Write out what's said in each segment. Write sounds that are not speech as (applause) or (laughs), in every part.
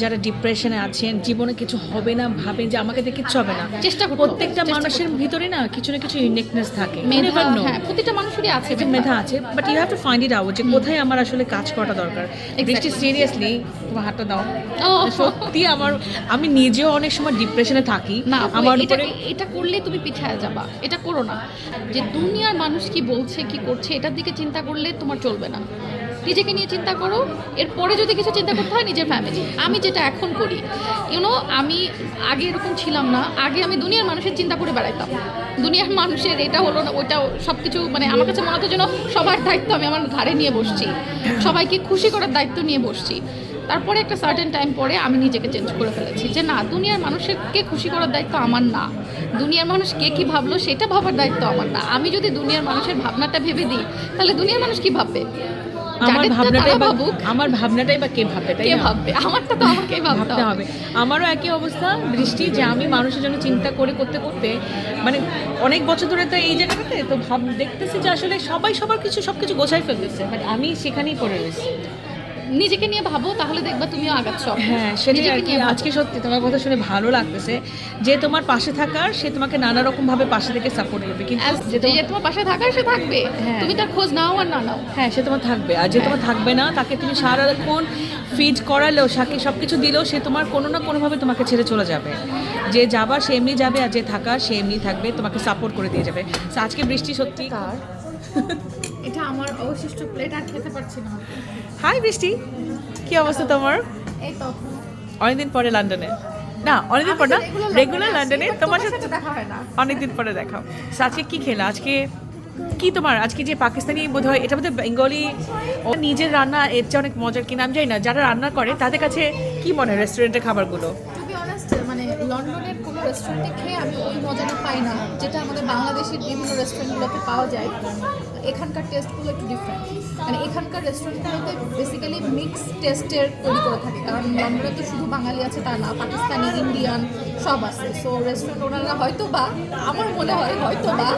যারা ডিপ্রেশনে আছেন জীবনে কিছু হবে না ভাবেন যে আমাকে দিয়ে কিচ্ছু হবে না। চেষ্টা প্রত্যেকটা মানুষের ভিতরে না কিছু না কিছু ইউনিকনেস থাকে. হ্যাঁ প্রতিটা মানুষেরই আছে একটা মেধা। আছে but you have to find it out যে কোথায় আমার আসলে কাজ করাটা দরকার। বৃষ্টি সিরিয়াসলি তোমার হাতটা দাও। সত্যি আমার আমি নিজেও অনেক সময় ডিপ্রেশনে থাকি। না আমার এটা এটা করলে তুমি পিছায় যাবা। এটা করো না। যে দুনিয়ার মানুষ কি বলছে কি করছে এটার দিকে চিন্তা করলে তোমার চলবে না। নিজেকে নিয়ে চিন্তা করো, এরপরে যদি কিছু চিন্তা করতে হয় নিজের ফ্যামিলি আমি যেটা এখন করি ইউনো আমি আগে এরকম ছিলাম না, আগে আমি দুনিয়ার মানুষের চিন্তা করে বেড়াইতাম। দুনিয়ার মানুষের এটা হলো না, ওইটা সব কিছু মানে আমার কাছে মনে হতো যেন সবার দায়িত্ব আমি আমার ঘাড়ে নিয়ে বসছি। সবাইকে খুশি করার দায়িত্ব নিয়ে বসছি। তারপরে একটা সার্টেন টাইম পরে আমি নিজেকে চেঞ্জ করে ফেলেছি যে না, দুনিয়ার মানুষকে খুশি করার দায়িত্ব আমার না। দুনিয়ার মানুষ কে কী ভাবলো সেটা ভাবার দায়িত্ব আমার না। আমি যদি দুনিয়ার মানুষের ভাবনাটা ভেবে দিই, তাহলে দুনিয়ার মানুষ কী ভাববে? আমার ভাবনাটাই ভাবুক আমার ভাবনাটাই বা কে ভাববে তাই কে? ভাববে? আমারটা তো আমাকেই ভাবতে ভাবতে হবে। হবে। আমারও একই অবস্থা দৃষ্টি যে আমি মানুষের জন্য চিন্তা করে করতে করতে মানে অনেক বছর ধরে তো এই জায়গাটাতে তো ভাব দেখতেছি যে আসলে সবাই সবার কিছু সব কিছু গোছাই ফেলতেছে বাট আমি সেখানেই পড়ে রয়েছি। নিজেকে নিয়ে ভাবো তাহলে দেখবা তুমিও আগাচ্ছ। হ্যাঁ সেটাই আর কি। আজকে সত্যি তোমার কথা শুনে ভালো লাগতেছে যে তোমার পাশে থাকার সে তোমাকে নানা রকম ভাবে পাশে থেকে সাপোর্ট করবে। কিন্তু যে তোমার পাশে থাকার সে থাকবে। হ্যাঁ। তুমি তার খোঁজ নাও আর না নাও। হ্যাঁ সে তোমার থাকবে। আর যে তোমার থাকবে না তাকে তুমি সারাক্ষণ ফিড করালেও সাকে সব কিছু দিলেও সে তোমার কোনো না কোনোভাবে তোমাকে ছেড়ে চলে যাবে। যে যাবার সে এমনি যাবে আর যে থাকার সে এমনি থাকবে তোমাকে সাপোর্ট করে দিয়ে যাবে। আজকে বৃষ্টি সত্যি (laughs) এটা আমার অবশিষ্ট প্লেট আর খেতে পারছি না। হাই বৃষ্টি কি অবস্থা তোমার? এই তো অনেকদিন পরে লন্ডনে না অনেকদিন পর না রেগুলার লন্ডনে তোমার সাথে দেখা হয় না। অনেকদিন পরে দেখাও So, আজকে কি খেলা? আজকে কি তোমার? আজকে যে পাকিস্তানি বোধ হয় এটা বোধহয় বেঙ্গলি ও নিজের রান্না এর চেয়ে অনেক মজার কিনা আমি জানি না। যারা রান্না করে তাদের কাছে কি মনে হয় রেস্টুরেন্টের খাবারগুলো? মানে লন্ডনের কোনো রেস্টুরেন্টে খেয়ে আমি ওই মজাটা পাই না যেটা আমাদের বাংলাদেশের বিভিন্ন রেস্টুরেন্টগুলোতে পাওয়া যায়। এখানকার টেস্টগুলো একটু ডিফারেন্ট মানে এখানকার রেস্টুরেন্টগুলোতে বেসিক্যালি মিক্স টেস্টের তৈরি করে থাকে। কারণ লন্ডনে তো শুধু বাঙালি আছে, তা না, পাকিস্তানি, ইন্ডিয়ান সব আছে। সো রেস্টুরেন্ট ওনারা হয়তো বা আমার মনে হয় হয়তো বা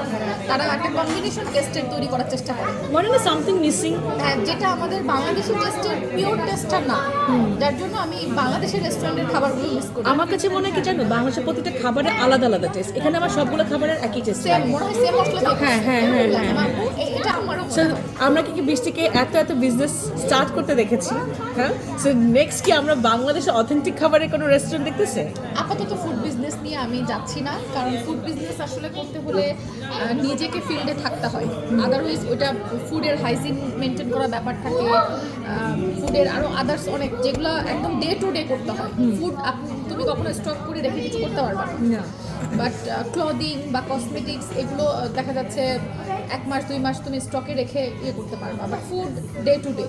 তারা একটা কম্বিনেশন টেস্টের তৈরি করার চেষ্টা করে। মনে না সামথিং মিসিং হ্যাঁ যেটা আমাদের বাংলাদেশের টেস্টের পিওর টেস্টটা না। যার জন্য আমি বাংলাদেশের রেস্টুরেন্টের খাবারগুলো মিস করি। আমার কাছে মনে হয় কি জানো বাংলাদেশের প্রতিটা খাবারের আলাদা আলাদা টেস্ট এখানে আমার সবগুলো খাবারের একই টেস্ট সেম মনে হয় সেম মশলা হ্যাঁ, হ্যাঁ, হ্যাঁ, হ্যাঁ, এটা আমরা কি বৃষ্টিকে এত এত বিজনেস স্টার্ট করতে দেখেছি? হ্যাঁ? সো নেক্সট কি আমরা বাংলাদেশের অথেন্টিক খাবারের কোনো রেস্টুরেন্ট দেখতেছে? আপাতত ফুড বিজনেস নিয়ে আমি যাচ্ছি না কারণ ফুড বিজনেস আসলে করতে হলে নিজেকে ফিল্ডে থাকতে হয়। আদারওয়াইজ ওইটা ফুডের হাইজিন মেনটেন করা ব্যাপার থাকে। ফুডের আরও আদার্স অনেক যেগুলো একদম ডে টু ডে করতে হয়। ফুড তুমি কখনো স্টক করে রেখে কিছু করতে পারবে না। বাট ক্লদিং বা কসমেটিক্স এগুলো দেখা যাচ্ছে এক মাস দুই মাস তুমি স্টকে রেখে ইয়ে করতে পারবা but food day to day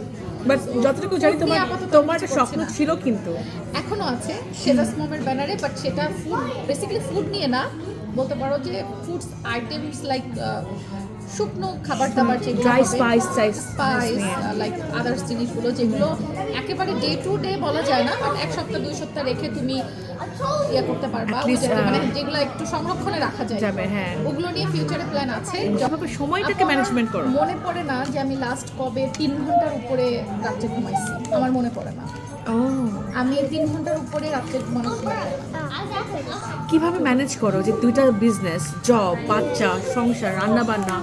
but যতটুকু জানি তোমার তোমার একটা স্বপ্ন ছিল কিন্তু। এখনও আছে সেটা স্মমের ব্যানারে বাট সেটা ফুড বেসিক্যালি ফুড নিয়ে না বলতে পারো যে ফুডস আইটেমস লাইক শুকনো খাবার দাবার Dry spice, spice spice like others জিনিসগুলো যেগুলো একেবারে ডে টু ডে বলা যায় না বাট এক সপ্তাহ দুই সপ্তাহ রেখে তুমি ইয়ে করতে পারবা আহ, মানে যেগুলো একটু সংরক্ষণে রাখা যায়। যাবে, হ্যাঁ। ওগুলো নিয়ে ফিউচারে প্ল্যান আছে। যেভাবে সময়টাকে ম্যানেজমেন্ট করো। মনে পড়ে না যে আমি লাস্ট কবে তিন ঘণ্টার উপরে রাত্রে ঘুমাইছি। আমার মনে পড়ে না। আমি তিন ঘণ্টার উপরে। কীভাবে ম্যানেজ করো যে দুইটা বিজনেস জব বাচ্চা সংসার রান্না বান্না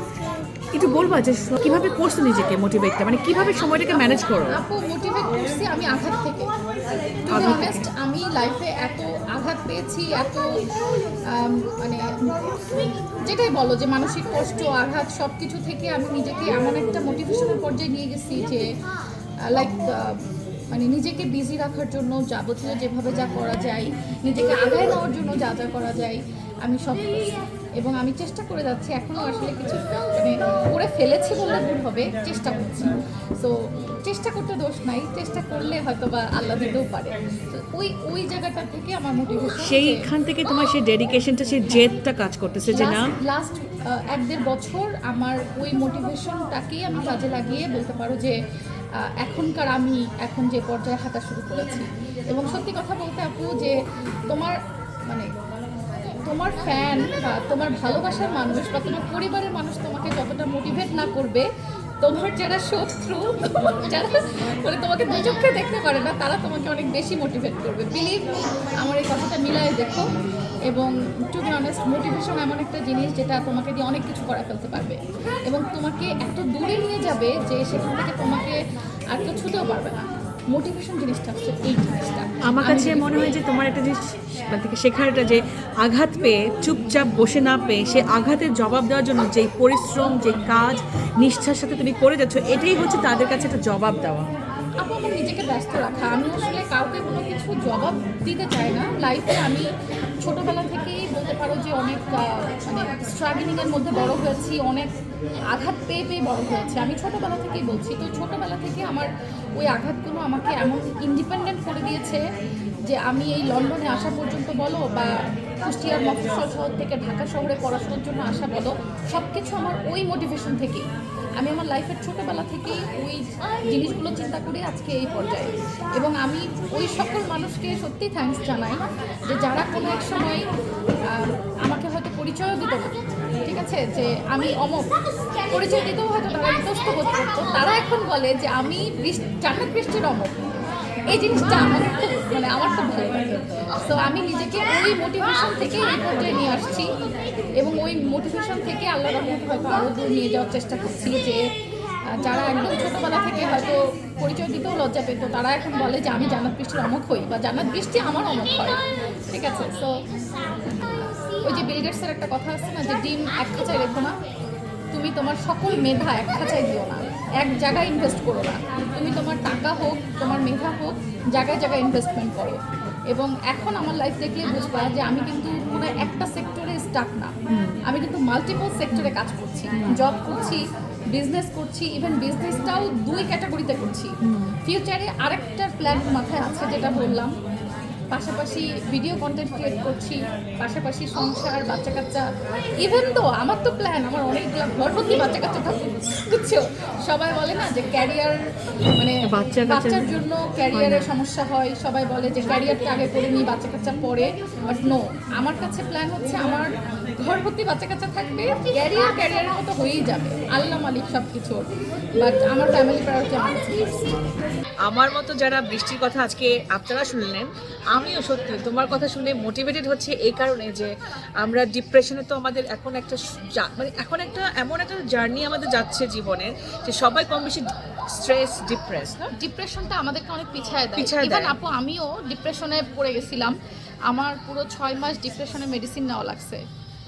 একটু বলবা যে কীভাবে করছ নিজেকে মোটিভেটটা মানে কীভাবে সময়টাকে ম্যানেজ করো? আপু মোটিভেট করছি আমি আঘাত থেকে। আঘাত থেকে। অনেস্ট আমি লাইফে এত আঘাত পেয়েছি এত মানে যেটাই বলো যে মানসিক কষ্ট আঘাত সব কিছু থেকে আমি নিজেকে এমন একটা মোটিভেশনের পর্যায়ে নিয়ে গেছি যে লাইক মানে নিজেকে বিজি রাখার জন্য যাবতীয় যেভাবে যা করা যায় নিজেকে আগায় নেওয়ার জন্য যা যা করা যায় আমি সব। এবং আমি চেষ্টা করে যাচ্ছি এখনও আসলে কিছু মানে করে ফেলেছি বললে ভুল হবে চেষ্টা করছি। সো চেষ্টা করতে দোষ নাই চেষ্টা করলে হয়তো বা আল্লাহ দিতেও পারে। তো ওই ওই জায়গাটা থেকে আমার মোটিভেশন সেইখান থেকে তোমার সেই ডেডিকেশনটা সেই জেদটা কাজ করতেছে যে না? লাস্ট এক দেড় বছর আমার ওই মোটিভেশনটাকেই আমি কাজে লাগিয়ে বলতে পারো যে এখনকার আমি এখন যে পর্যায়ে হাঁটা শুরু করেছি। এবং সত্যি কথা বলতে আপু, যে তোমার মানে তোমার ফ্যান বা তোমার ভালোবাসার মানুষ বা তোমার পরিবারের মানুষ তোমাকে যতটা মোটিভেট না করবে তোমার যারা শত্রু, যারা মানে তোমাকে দু চোখে দেখতে পারে না, তারা তোমাকে অনেক বেশি মোটিভেট করবে। বিলিভ আমার এই কথাটা মিলায় দেখো এবং টু বি অনেস্ট মোটিভেশন এমন একটা জিনিস যেটা তোমাকে দিয়ে অনেক কিছু করা ফেলতে পারবে এবং তোমাকে এত দূরে নিয়ে যাবে যে সেখান থেকে তোমাকে আর কেউ ছুতেও পারবে না। মোটিভেশন জিনিসটা হচ্ছে এই জিনিসটা। আমার কাছে মনে হয় যে তোমার একটা জিনিস মানে থেকে শেখার একটা যে আঘাত পেয়ে চুপচাপ বসে না পেয়ে সে আঘাতের জবাব দেওয়ার জন্য যেই পরিশ্রম যে কাজ নিষ্ঠার সাথে তুমি করে যাচ্ছ এটাই হচ্ছে তাদের কাছে একটা জবাব দেওয়া। আপু, আমার নিজেকে ব্যস্ত রাখা। আমি আসলে কাউকে কোনো কিছু জবাব দিতে চাই না। লাইফে আমি ছোটোবেলা থেকেই বলতে পারো যে অনেক মানে স্ট্রাগলিংয়ের মধ্যে বড় হয়েছি, অনেক আঘাত পেয়ে পেয়ে বড় হয়েছে। আমি ছোটোবেলা থেকেই বলছি। তো ছোটোবেলা থেকে আমার ওই আঘাতগুলো আমাকে এমন ইন্ডিপেন্ডেন্ট করে দিয়েছে যে আমি এই লন্ডনে আসা পর্যন্ত বলো বা কুষ্টিয়ার মফস্বল শহর থেকে ঢাকা শহরে পড়াশোনার জন্য আসা বলো সব কিছু আমার ওই মোটিভেশন থেকেই। আমি আমার লাইফের ছোটোবেলা থেকেই ওই জিনিসগুলো চিন্তা করে আজকে এই পর্যায়ে। এবং আমি ওই সকল মানুষকে সত্যি থ্যাঙ্কস জানাই যে যারা কোনো এক সময় আমাকে হয়তো পরিচয়ও দিত ঠিক আছে? যে আমি অমক। পরিচয় দিতেও হয়তো তারা ইতস্ত বোধ করতো। তারা এখন বলে যে আমি জান্নাত বৃষ্টির অমক। এই জিনিসটা আমার মানে আমার খুব ভালো লাগে। তো আমি নিজেকে ওই মোটিভেশন থেকে এই পর্যায়ে নিয়ে আসছি। এবং ওই মোটিভেশন থেকে আল্লাহ রহমতে হয়তো আরও দূর নিয়ে যাওয়ার চেষ্টা করছি যে যারা একদম ছোটোবেলা থেকে হয়তো পরিচয় দিতেও লজ্জা পেত, তারা এখন বলে যে, আমি জান্নাত বৃষ্টির অমুক হই বা জান্নাত বৃষ্টি আমার অমুক হয়। ঠিক আছে তো ওই যে বিল গেটসের একটা কথা আছে না যে, ডিম এক খাঁচায় রেখো না, তুমি তোমার সকল মেধা এক খাঁচায় দিও না। এক জায়গায় ইনভেস্ট করো না। তুমি তোমার টাকা হোক, তোমার মেধা হোক, জায়গায় জায়গায় ইনভেস্টমেন্ট করো। এবং এখন আমার লাইফ দেখলে বুঝবা যে, আমি কিন্তু কোনো একটা সেক্টরে স্টাক না। আমি কিন্তু মাল্টিপল সেক্টরে কাজ করছি জব করছি বিজনেস করছি ইভেন বিজনেসটাও দুই ক্যাটাগরিতে করছি। ফিউচারে আরেকটা প্ল্যান মাথায় আছে যেটা বললাম পাশাপাশি ভিডিও কন্টেন্ট ক্রিয়েট করছি পাশাপাশি সংসার বাচ্চা কাচ্চা ইভেন তো আমার তো প্ল্যান আমার অনেকগুলো গর্ভবতী বাচ্চা কাচ্চা থাকুক বুঝছ? সবাই বলে না যে ক্যারিয়ার মানে বাচ্চা বাচ্চার জন্য ক্যারিয়ারের সমস্যা হয় সবাই বলে যে ক্যারিয়ারটা আগে করে নিই বাচ্চা কাচ্চা পরে বাট নো আমার কাছে প্ল্যান হচ্ছে আমার ঘরভর্তি বাচ্চা কাচ্চা থাকবে ক্যারিয়ার ক্যারিয়ারের মতো হয়েই যাবে। আল্লাহ মালিক সব কিছুর বাট আমার ফ্যামিলি প্রায়োরিটি আমার আমার মতো যারা বৃষ্টির কথা আজকে আপনারা শুনলেন আমিও সত্যি তোমার কথা শুনে মোটিভেটেড হচ্ছে এই কারণে যে আমরা ডিপ্রেশনে তো আমাদের এখন একটা মানে এখন একটা এমন একটা জার্নি আমাদের যাচ্ছে জীবনের যে সবাই কম বেশি স্ট্রেস ডিপ্রেস না? ডিপ্রেশনটা আমাদেরকে অনেক পিছায় দেয়। পিছায় ইভেন। আপু আমিও ডিপ্রেশনে পড়ে গেছিলাম। আমার পুরো ছয় মাস ডিপ্রেশনে মেডিসিন নেওয়া লাগছে।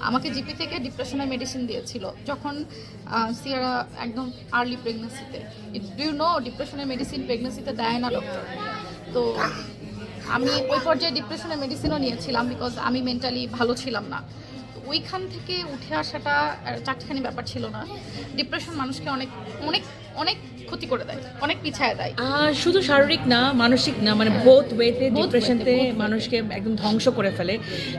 আমাকে জিপি থেকে ডিপ্রেশনের মেডিসিন দিয়েছিল যখন সিয়ারা একদম আর্লি প্রেগনেন্সিতে ডু নো ডিপ্রেশনের মেডিসিন প্রেগনেন্সিতে দেয় না ডক্টর তো আমি ওই পর্যায়ে ডিপ্রেশনের মেডিসিনও নিয়েছিলাম বিকজ আমি মেন্টালি ভালো ছিলাম না। ওইখান থেকে উঠে আসাটা চারটিখানি ব্যাপার ছিল না। ডিপ্রেশন মানুষকে অনেক অনেক অনেক ক্ষতি করে দেয় অনেক পিছায় দেয়। শুধু শারীরিক না মানসিক না মানে বোথ ওয়েতে ডিপ্রেশনতে। মানুষকে একদম ধ্বংস করে ফেলে।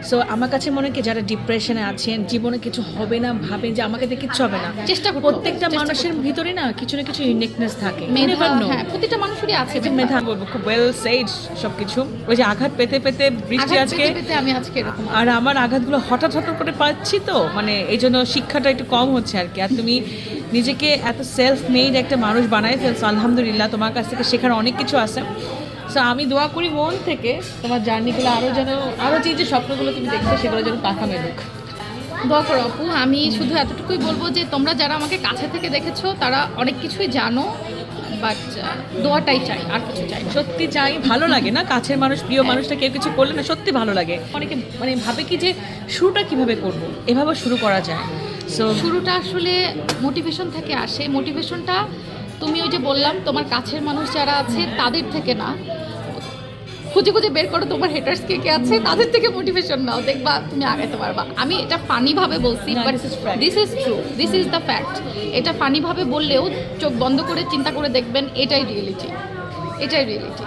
সো আমার কাছে মনে হয় যারা ডিপ্রেশনে আছেন জীবনে কিছু হবে না ভাবেন যে আমাকে দিয়ে কিচ্ছু হবে না। চেষ্টা প্রত্যেকটা মানুষের ভিতরে না কিছু না কিছু ইউনিকনেস থাকে. হ্যাঁ প্রতিটা মানুষেরই আছে যে মেধা। বলব খুব ওয়েল সেইড সবকিছু। ওই যে আঘাত পেতে পেতে বৃষ্টি আজকে আমি আজকে এরকম। আর আমার আঘাতগুলো হঠাৎ হঠাৎ করে পাচ্ছি তো মানে এই জন্য শিক্ষাটা একটু কম হচ্ছে আর কি। আর তুমি নিজেকে এত সেলফ মেড একটা মানুষ বানাই ফেলছো আলহামদুলিল্লাহ তোমার কাছ থেকে শেখার অনেক কিছু আছে। সো আমি দোয়া করি মন থেকে তোমার জার্নিগুলো আরও যেন আরও যে যে স্বপ্নগুলো তুমি দেখছ সেগুলো যেন পাখা মেলুক। দোয়া করো আপু আমি শুধু এতটুকুই বলব যে তোমরা যারা আমাকে কাছে থেকে দেখেছ তারা অনেক কিছুই জানো বাট দোয়াটাই চাই আর কিছু চাই সত্যি চাই ভালো লাগে না? কাছের মানুষ প্রিয় মানুষটা কেউ কিছু করলে না সত্যি ভালো লাগে। অনেকে মানে ভাবে কি যে শুরুটা কীভাবে করব? এভাবে শুরু করা যায়। সো শুরুটা আসলে মোটিভেশন থেকে আসে। মোটিভেশনটা তুমি ওই যে বললাম তোমার কাছের মানুষ যারা আছে তাদের থেকে না। খুঁজে খুঁজে বের করো তোমার হেটার্স কে কে আছে তাদের থেকে মোটিভেশন নাও। দেখবা তুমি আগাতে পারবা। আমি এটা ফানি ভাবে বলছি but this is true this is the fact এটা ফানি ভাবে বললেও চোখ বন্ধ করে চিন্তা করে দেখবেন এটাই রিয়েলিটি এটাই রিয়েলিটি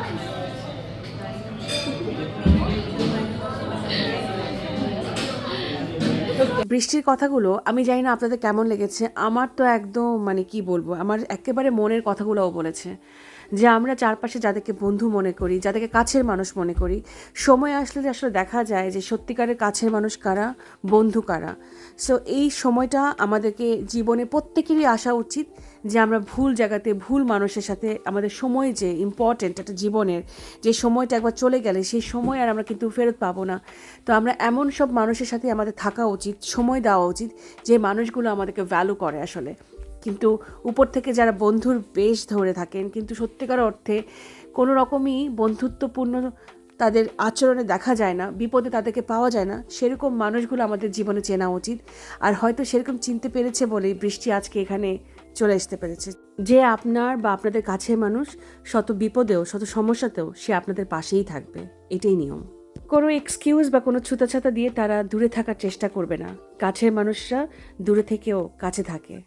বৃষ্টির কথাগুলো, আমি জানি না আপনাদের কেমন লেগেছে। আমার তো একদম মানে কি বলব, আমার একেবারে মনের কথাগুলোও বলেছে যে আমরা চারপাশে যাদেরকে বন্ধু মনে করি, যাদেরকে কাছের মানুষ মনে করি, সময় আসলে আসলে দেখা যায় যে সত্যিকারের কাছের মানুষ কারা, বন্ধু কারা। সো এই সময়টা আমাদেরকে জীবনে প্রত্যেকেরই আসা উচিত যে আমরা ভুল জায়গাতে, ভুল মানুষের সাথে আমাদের সময় যে ইম্পর্ট্যান্ট একটা জীবনের, যে সময়টা একবার চলে গেলে সেই সময় আর আমরা কিন্তু ফেরত পাবো না। তো আমরা এমন সব মানুষের সাথে আমাদের থাকা উচিত, সময় দেওয়া উচিত, যে মানুষগুলো আমাদেরকে ভ্যালু করে আসলে। কিন্তু উপর থেকে যারা বন্ধুর বেশ ধরে থাকেন, কিন্তু সত্যিকার অর্থে কোনো রকমই বন্ধুত্বপূর্ণ তাদের আচরণে দেখা যায় না, বিপদে তাদেরকে পাওয়া যায় না, সেরকম মানুষগুলো আমাদের জীবনে চেনা উচিত। আর হয়তো সেরকম চিনতে পেরেছে বলেই বৃষ্টি আজকে এখানে চলে আসতে পেরেছে। যে আপনার বা আপনাদের কাছের মানুষ শত বিপদেও, শত সমস্যাতেও সে আপনাদের পাশেই থাকবে। এটাই নিয়ম। কোনো এক্সকিউজ বা কোনো ছুতাছাতা দিয়ে তারা দূরে থাকার চেষ্টা করবে না। কাছের মানুষরা দূরে থেকেও কাছে থাকে।